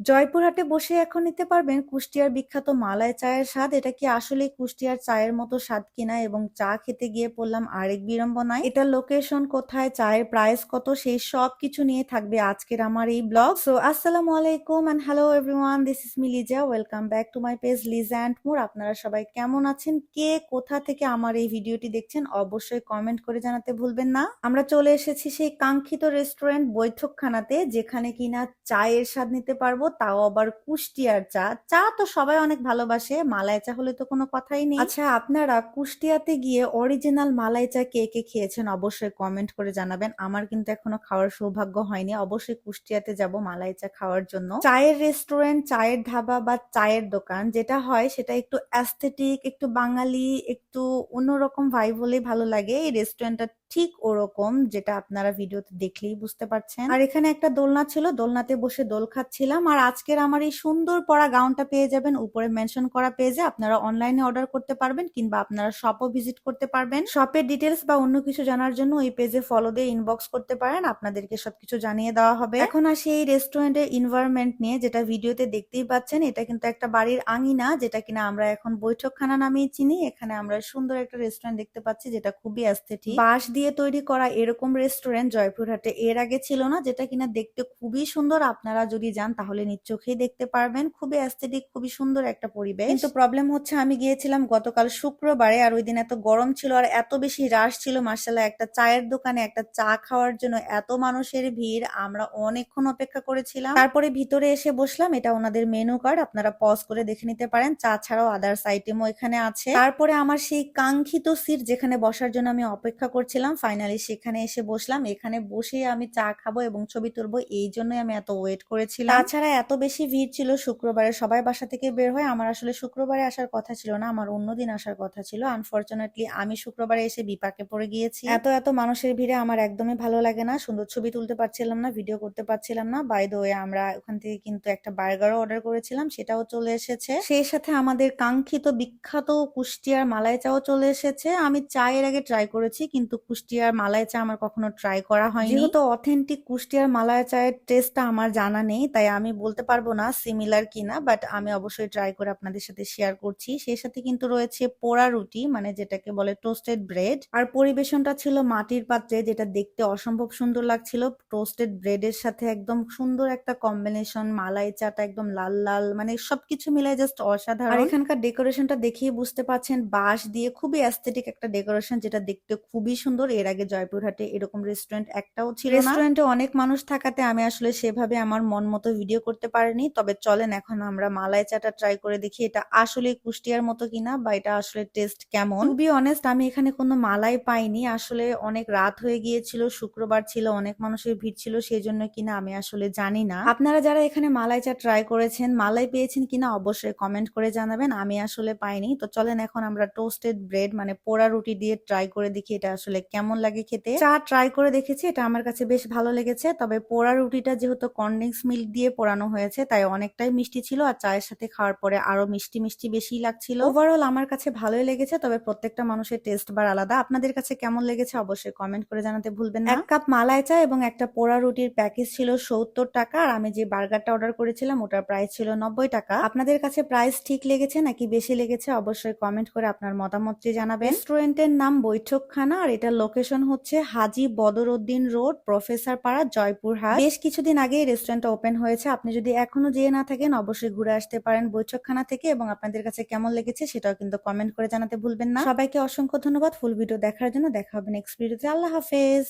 জয়পুরহাটে বসে এখন নিতে পারবেন কুষ্টিয়ার বিখ্যাত মালাই চায়ের স্বাদ। এটা কি আসলে কুষ্টিয়ার চায়ের মতো স্বাদ কিনা এবং চা খেতে গিয়ে পড়লাম আরেক বিড়ম্বনায়? এটা লোকেশন কোথায়, চায়ের প্রাইস কত, সেই সব কিছু নিয়ে থাকবে আজকের আমার এই ব্লগ সো আসসালামু আলাইকুম and hello everyone this is me Liza welcome back to my page Liza and more আপনারা সবাই কেমন আছেন? কে কোথা থেকে আমার এই ভিডিওটি দেখছেন অবশ্যই কমেন্ট করে জানাতে ভুলবেন না। আমরা চলে এসেছি সেই কাঙ্ক্ষিত রেস্টুরেন্ট বৈঠকখানাতে যেখানে কিনা চায়ের স্বাদ নিতে পারব। তাও আবার কুষ্টিয়ার চা। চা তো সবাই অনেক ভালোবাসে, মালাই চা হলে তো কোনো কথাই নেই। আচ্ছা আপনারা কুষ্টিয়াতে গিয়ে অরিজিনাল মালাই চা কে কে খেয়েছেন অবশ্যই কমেন্ট করে জানাবেন। আমার কিন্তু এখনও খাওয়ার সৌভাগ্য হয়নি। অবশ্যই কুষ্টিয়াতে যাব মালাই চা খাওয়ার জন্য। চায়ের রেস্টুরেন্ট চায়ের ধাবা বা চায়ের দোকান যেটা হয় সেটা একটু অ্যাস্থেটিক একটু বাঙালি, একটু অন্যরকম ভাইব হলেই ভালো লাগে। এই রেস্টুরেন্টটা ঠিক ওরকম যেটা আপনারা ভিডিওতে দেখলেই বুঝতে পারছেন। আর এখানে একটা দোলনা ছিল, দোলনাতে বসে দোল খাচ্ছিলাম। আর আজকের আমার এই সুন্দর পরা গাউনটা পেয়ে যাবেন। উপরে মেনশন করা পেজে আপনারা অনলাইনে অর্ডার করতে পারবেন কিংবা আপনারা শপও ভিজিট করতে পারবেন। শপের ডিটেলস বা অন্য কিছু জানার জন্য ওই পেজে ফলো দিয়ে ইনবক্স করতে পারেন। আপনাদেরকে সবকিছু জানিয়ে দেওয়া হবে। এখন আসি এই রেস্টুরেন্টের এনভায়রনমেন্ট নিয়ে, যেটা ভিডিওতে দেখতেই পাচ্ছেন। এটা কিন্তু একটা বাড়ির আঙিনা, যেটা কিনা আমরা এখন বৈঠকখানা নামেই চিনি। এখানে আমরা সুন্দর একটা রেস্টুরেন্ট দেখতে পাচ্ছি, যেটা খুবই অ্যাস্থেটিক বাঁশ দিয়ে তৈরি করা এরকম রেস্টুরেন্ট জয়পুরহাটে এর আগে ছিল না, যেটা কিনা দেখতে খুবই সুন্দর। আপনারা যদি যান তাহলে নিজ চোখেই দেখতে পারবেন। খুবই অ্যাস্থেটিক খুবই সুন্দর একটা পরিবেশ। কিন্তু প্রবলেম হচ্ছে আমি গিয়েছিলাম গতকাল শুক্রবারে আর ওই দিন এত গরম ছিল আর এত বেশি রাশ ছিল মার্শাল্লাহ একটা চায়ের দোকানে একটা চা খাওয়ার জন্য এত মানুষের ভিড় আমরা অনেকক্ষণ অপেক্ষা করেছিলাম। তারপরে ভিতরে এসে বসলাম এটা ওনাদের মেনু কার্ড আপনারা পজ করে দেখে নিতে পারেন। চা ছাড়াও আদার্স আইটেমও এখানে আছে। তারপরে আমার সেই কাঙ্ক্ষিত সিট যেখানে বসার জন্য আমি অপেক্ষা করছিলাম ফাইনালি সেখানে এসে বসলাম। এখানে বসে আমি চা খাব এবং ছবি তুলবো এই জন্যই আমি এত ওয়েট করেছিলাম। তাছাড়া এত বেশি ভিড় ছিল শুক্রবারে সবাই বাসা থেকে বের হয় আমার আসলে শুক্রবারে আসার কথা ছিল না আমার অন্যদিন আসার কথা ছিল। আনফর্চুনেটলি আমি শুক্রবারে এসে বিপাকে পড়ে গিয়েছি। এত এত মানুষের ভিড়ে আমার একদমই ভালো লাগে না। সুন্দর ছবি তুলতে পারছিলাম না ভিডিও করতে পারছিলাম না। বাই দ্য ওয়ে আমরা ওখান থেকে কিন্তু একটা বার্গারও অর্ডার করেছিলাম সেটাও চলে এসেছে। সেই সাথে আমাদের কাঙ্ক্ষিত বিখ্যাত কুষ্টিয়ার মালাই চাও চলে এসেছে। আমি চায়ের আগে ট্রাই করেছি কিন্তু কুষ্টিয়ার মালাই চা আমার কখনো ট্রাই করা হয়নি। যেহেতু অথেন্টিক কুষ্টিয়ার মালাই চায়ের টেস্টটা আমার জানা নেই তাই আমি বলতে পারব না সিমিলার কিনা বাট আমি অবশ্যই ট্রাই করে আপনাদের সাথে শেয়ার করছি। সেই সাথে কিন্তু রয়েছে পোড়া রুটি মানে যেটাকে বলে টোস্টেড ব্রেড আর পরিবেশনটা ছিল মাটির পাত্রে যেটা দেখতে অসম্ভব সুন্দর লাগছিল। টোস্টেড ব্রেডের সাথে একদম সুন্দর একটা কম্বিনেশন মালাই চাটা একদম লাল লাল মানে সবকিছু মিলাই জাস্ট অসাধারণ। আর এখানকার ডেকোরেশনটা দেখিয়ে বুঝতে পারছেন বাঁশ দিয়ে খুবই অ্যাস্থেটিক একটা ডেকোরেশন যেটা দেখতে খুবই সুন্দর। এর আগে জয়পুরহাটে এরকম রেস্টুরেন্ট একটাও ছিল রেস্টুরেন্টে অনেক মানুষ থাকাতে আমি আসলে সেভাবে আমার মন মতো ভিডিও করতে পারিনি, তবে চলেন এখন আমরা মালাই চাটা ট্রাই করে দেখি এটা আসলে কুষ্টিয়ার মতো কিনা বা এটা আসলে টেস্ট কেমন। বি অনেস্ট আমি এখানে কোনো মালাই পাইনি। আসলে অনেক রাত হয়ে গিয়েছিল, শুক্রবার ছিল, অনেক মানুষের ভিড় ছিল সেই জন্য কিনা আমি আসলে জানি না। আপনারা যারা এখানে মালাই চা ট্রাই করেছেন, মালাই পেয়েছেন কিনা অবশ্যই কমেন্ট করে জানাবেন, আমি আসলে পাইনি। তো চলেন এখন আমরা টোস্টেড ব্রেড মানে পোড়া রুটি দিয়ে ট্রাই করে দেখি এটা আসলে কেমন লাগে খেতে। চা ট্রাই করে দেখেছি, এটা আমার কাছে বেশ ভালো লেগেছে, তবে পোড়া রুটিটা যেহেতু কন্ডেন্স মিল্ক দিয়ে পোড়ানো হয়েছে, তাই অনেকটাই মিষ্টি ছিল আর চায়ের সাথে খাওয়ার পরে আরও মিষ্টি মিষ্টি বেশি লাগছিল। ওভারঅল আমার কাছে ভালোই লেগেছে, তবে প্রত্যেকটা মানুষের টেস্ট বার আলাদা। আপনাদের কাছে কেমন লেগেছে অবশ্যই কমেন্ট করে জানাতে ভুলবেন না। এক কাপ মালাই চা এবং একটা পোড়া রুটির প্যাকেজ ছিল সত্তর টাকা আর আমি যে বার্গারটা অর্ডার করেছিলাম ওটার প্রাইস ছিল নব্বই টাকা। আপনাদের কাছে প্রাইস ঠিক লেগেছে নাকি বেশি লেগেছে অবশ্যই কমেন্ট করে আপনার মতামতটি জানাবেন। রেস্টুরেন্টের নাম বৈঠকখানা আর এটার লোকেশন হচ্ছে হাজি বদরউদ্দিন রোড প্রফেসর পাড়া, জয়পুরহাট। বেশ কিছুদিন আগে রেস্টুরেন্টটা ওপেন হয়েছে। আপনি যদি এখনও যেয়ে না থাকেন, অবশ্যই ঘুরে আসতে পারেন বৈঠকখানা থেকে এবং আপনাদের কাছে কেমন লেগেছে সেটাও কিন্তু কমেন্ট করে জানাতে ভুলবেন না। সবাইকে অসংখ্য ধন্যবাদ। ফুল ভিডিও দেখার জন্য দেখা হবে নেক্সট ভিডিওতে আল্লাহ হাফেজ।